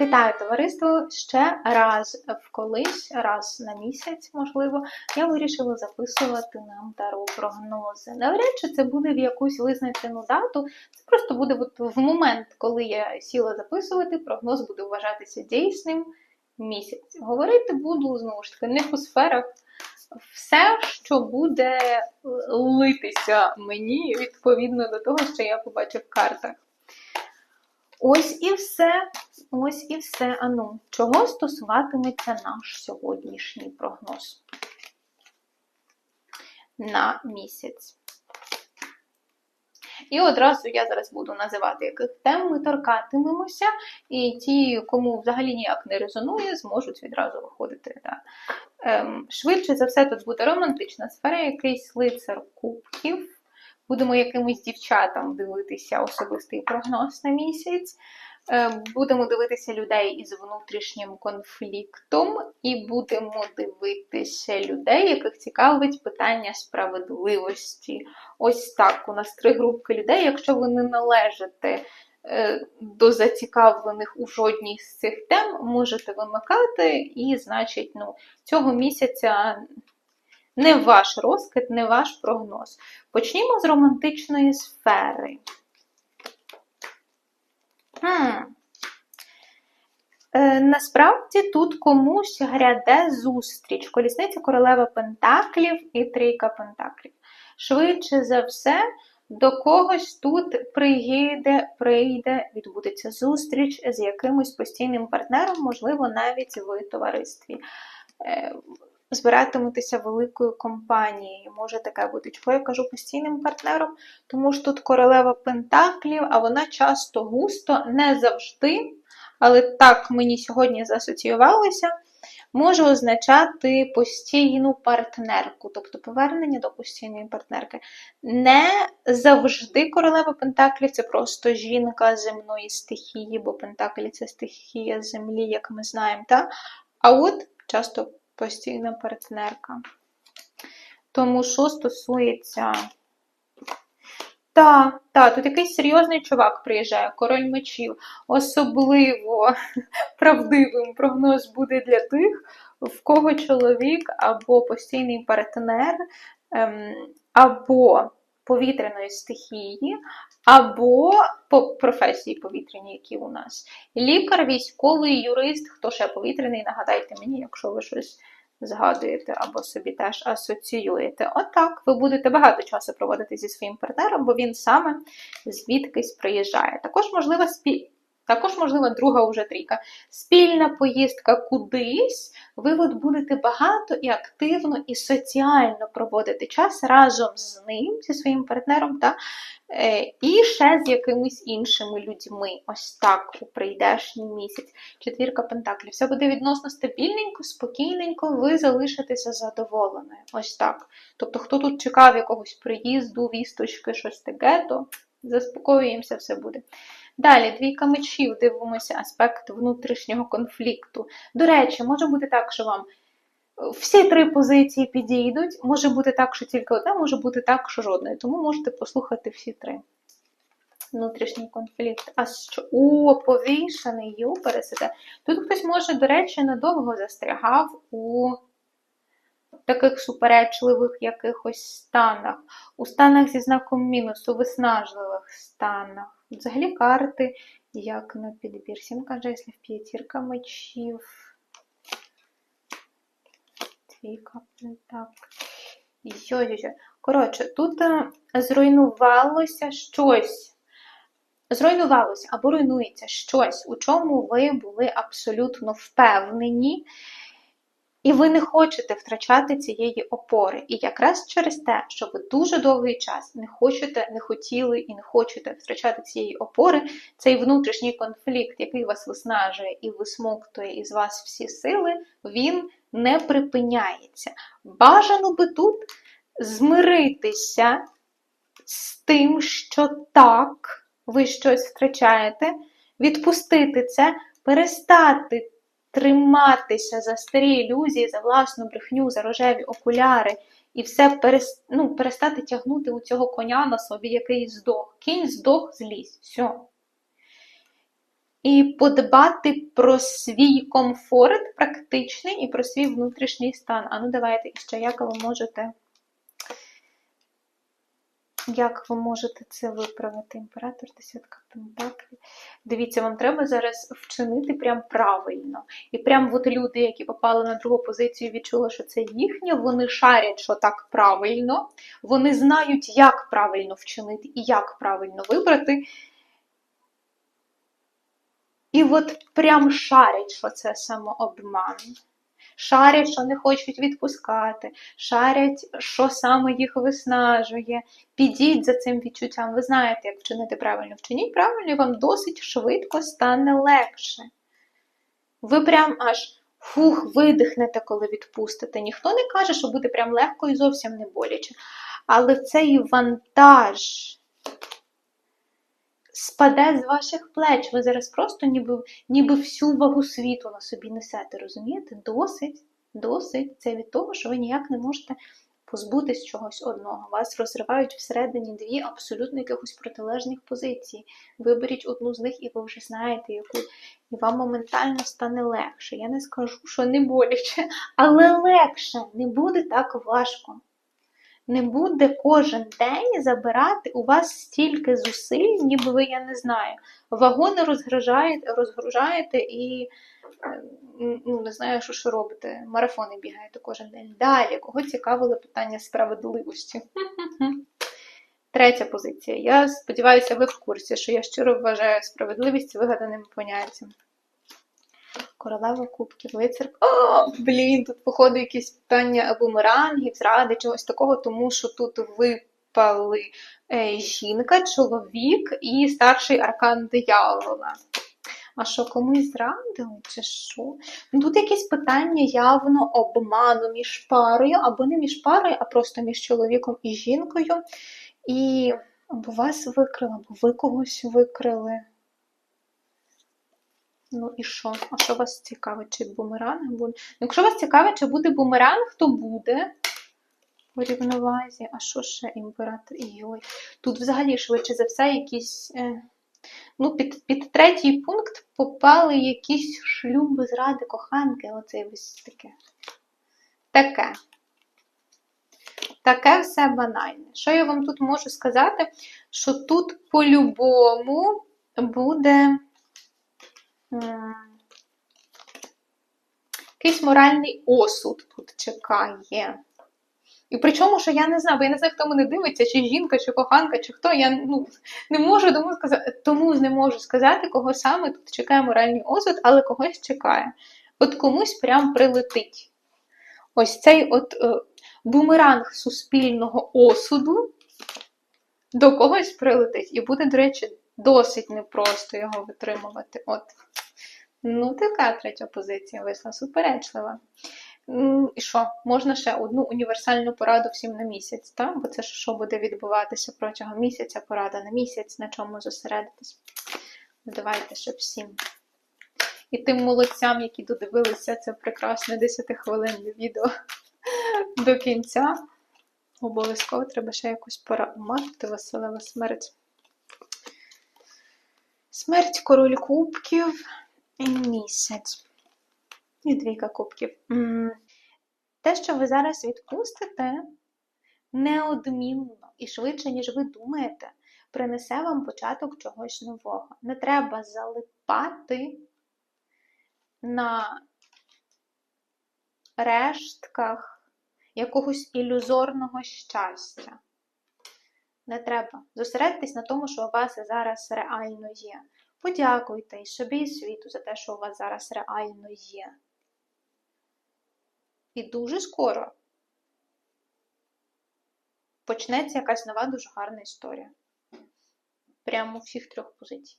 Вітаю товариство! Ще раз в колись, раз на місяць, можливо, я вирішила записувати нам таро прогнози. Навряд чи це буде в якусь визначену дату. Це просто буде от в момент, коли я сіла записувати, прогноз буде вважатися дійсним місяць. Говорити буду знову ж таки не по сферах. Все, що буде литися мені відповідно до того, що я побачу в картах. Ось і все. Ось і все. Ану, чого стосуватиметься наш сьогоднішній прогноз на місяць. І одразу я зараз буду називати, яких тем ми торкатимемося, і ті, кому взагалі ніяк не резонує, зможуть відразу виходити. Да. Ем, швидше за все, тут буде романтична сфера, якийсь лицар кубків. Будемо якимось дівчатам дивитися особистий прогноз на місяць. Е, будемо дивитися людей із внутрішнім конфліктом, і будемо дивитися людей, яких цікавить питання справедливості. Ось так. У нас три групки людей. Якщо ви не належите е, до зацікавлених у жодній з цих тем, можете вимикати, і, значить, ну, цього місяця. Не ваш розкид, не ваш прогноз. Почнімо з романтичної сфери. Хм. Е, насправді тут комусь гряде зустріч. Колісниця королева Пентаклів і трійка Пентаклів. Швидше за все, до когось тут приїде, прийде, відбудеться зустріч з якимось постійним партнером, можливо, навіть в товаристві. Е, збиратиметеся великою компанією. Може таке бути. Чого я кажу постійним партнером? Тому що тут королева Пентаклів, а вона часто густо, не завжди, але так мені сьогодні засоціювалося, може означати постійну партнерку, тобто повернення до постійної партнерки. Не завжди королева Пентаклів це просто жінка земної стихії, бо Пентаклі це стихія землі, як ми знаємо. Та? А от часто постійна партнерка. Тому, що стосується. Та, та, тут якийсь серйозний чувак приїжджає, король мечів. Особливо правдивим прогноз буде для тих, в кого чоловік або постійний партнер, ем, або повітряної стихії, або по професії повітряні, які у нас. Лікар, військовий, юрист, хто ще повітряний, нагадайте мені, якщо ви щось згадуєте або собі теж асоціюєте. Отак, ви будете багато часу проводити зі своїм партнером, бо він саме звідкись приїжджає. Також, можлива спі... Також, можливо, друга вже трійка. Спільна поїздка кудись, ви от будете багато і активно і соціально проводити час разом з ним, зі своїм партнером, та, е, і ще з якимись іншими людьми. Ось так у прийдешній місяць. Четвірка Пентаклів. Все буде відносно стабільненько, спокійненько, ви залишитеся задоволеною. Ось так. Тобто, хто тут чекав якогось приїзду, вісточки, щось таке, то заспокоюємося, все буде. Далі, двійка мечів, дивимося аспект внутрішнього конфлікту. До речі, може бути так, що вам всі три позиції підійдуть, може бути так, що тільки одна, може бути так, що жодної. Тому можете послухати всі три. Внутрішній конфлікт. А що? О, повішаний ю. Тут хтось може, до речі, надовго застрягав у таких суперечливих якихось станах, у станах зі знаком мінусу, виснажливих станах. Взагалі карти, як на підбір. Сімка жеслів, п'ятірка мечів. Двійка так. Йо-йо-йо. Коротше, тут е, зруйнувалося щось. Зруйнувалося або руйнується щось, у чому ви були абсолютно впевнені. І ви не хочете втрачати цієї опори. І якраз через те, що ви дуже довгий час не хочете, не хотіли і не хочете втрачати цієї опори, цей внутрішній конфлікт, який вас виснажує і висмоктує із вас всі сили, він не припиняється. Бажано би тут змиритися з тим, що так, ви щось втрачаєте, відпустити це, перестати триматися за старі ілюзії, за власну брехню, за рожеві окуляри і все перес... ну, перестати тягнути у цього коня на собі, який здох. Кінь здох, злізь. Все. і подбати про свій комфорт практичний і про свій внутрішній стан. А ну давайте ще як ви можете. Як ви можете це виправити? Імператор десятка пентаклів. Дивіться, вам треба зараз вчинити прям правильно. І прям от люди, які попали на другу позицію, відчули, що це їхнє, вони шарять, що так правильно, вони знають, як правильно вчинити і як правильно вибрати. І от прям шарять, що це самообман. Шарять, що не хочуть відпускати, шарять, що саме їх виснажує. Підіть за цим відчуттям. Ви знаєте, як вчинити правильно. Вчиніть правильно, і вам досить швидко стане легше. Ви прям аж фух, видихнете, коли відпустите. Ніхто не каже, що буде прям легко і зовсім не боляче. Але цей вантаж спаде з ваших плеч. Ви зараз просто ніби ніби всю вагу світу на собі несете, розумієте? Досить, досить. Це від того, що ви ніяк не можете позбутись чогось одного. Вас розривають всередині дві абсолютно якихось протилежних позицій. Виберіть одну з них, і ви вже знаєте, яку. І вам моментально стане легше. Я не скажу, що не боляче, але легше, не буде так важко не буде кожен день забирати у вас стільки зусиль, ніби ви, я не знаю, вагони розгружаєте, розгружаєте і е, ну, не знаю, що що робите. Марафони бігаєте кожен день. Далі, кого цікавило питання справедливості? Третя позиція. Я сподіваюся, ви в курсі, що я щиро вважаю справедливість вигаданим поняттям. Королева Кубків, лицар. О, блін, тут, походу, якісь питання бумерангів, зради, чогось такого, тому що тут випали е, жінка, чоловік і старший аркан диявола. А що комусь зрадили, чи що? Ну, Тут якісь питання явно обману між парою, або не між парою, а просто між чоловіком і жінкою. І або вас викрили, або ви когось викрили. Ну і що? А що вас цікавить? Чи бумеранг буде? Ну, якщо вас цікавить, чи буде бумеранг, то буде. По рівновазі. А що ще імператор? Йой. Тут взагалі, швидше за все, якісь. Е... Ну, під під третій пункт попали якісь шлюби, зради, коханки. Оце ось таке. Таке. Таке все банальне. Що я вам тут можу сказати? Що тут по-любому буде. Якийсь моральний осуд тут чекає. І причому, що я не знаю, бо я не знаю, хто мене дивиться, чи жінка, чи коханка, чи хто. Я ну, не можу тому сказати, тому не можу сказати, кого саме тут чекає моральний осуд, але когось чекає. От комусь прям прилетить. Ось цей от е, бумеранг суспільного осуду до когось прилетить. І буде, до речі, досить непросто його витримувати. От. Ну, така третя позиція вийшла суперечлива. І що, можна ще одну універсальну пораду всім на місяць, так? бо це що буде відбуватися протягом місяця, порада на місяць, на чому зосередитись. Давайте ще всім. І тим молодцям, які додивилися це прекрасне 10-хвилинне відео до кінця. Обов'язково треба ще якусь пора мати Василева смерть. Смерть король кубків місяць. І двійка кубків. Те, що ви зараз відпустите, неодмінно і швидше, ніж ви думаєте, принесе вам початок чогось нового. Не треба залипати на рештках якогось ілюзорного щастя. Не треба. Зосередьтесь на тому, що у вас зараз реально є. Подякуйте і собі і світу за те, що у вас зараз реально є. І дуже скоро почнеться якась нова дуже гарна історія. Прямо всіх трьох позицій.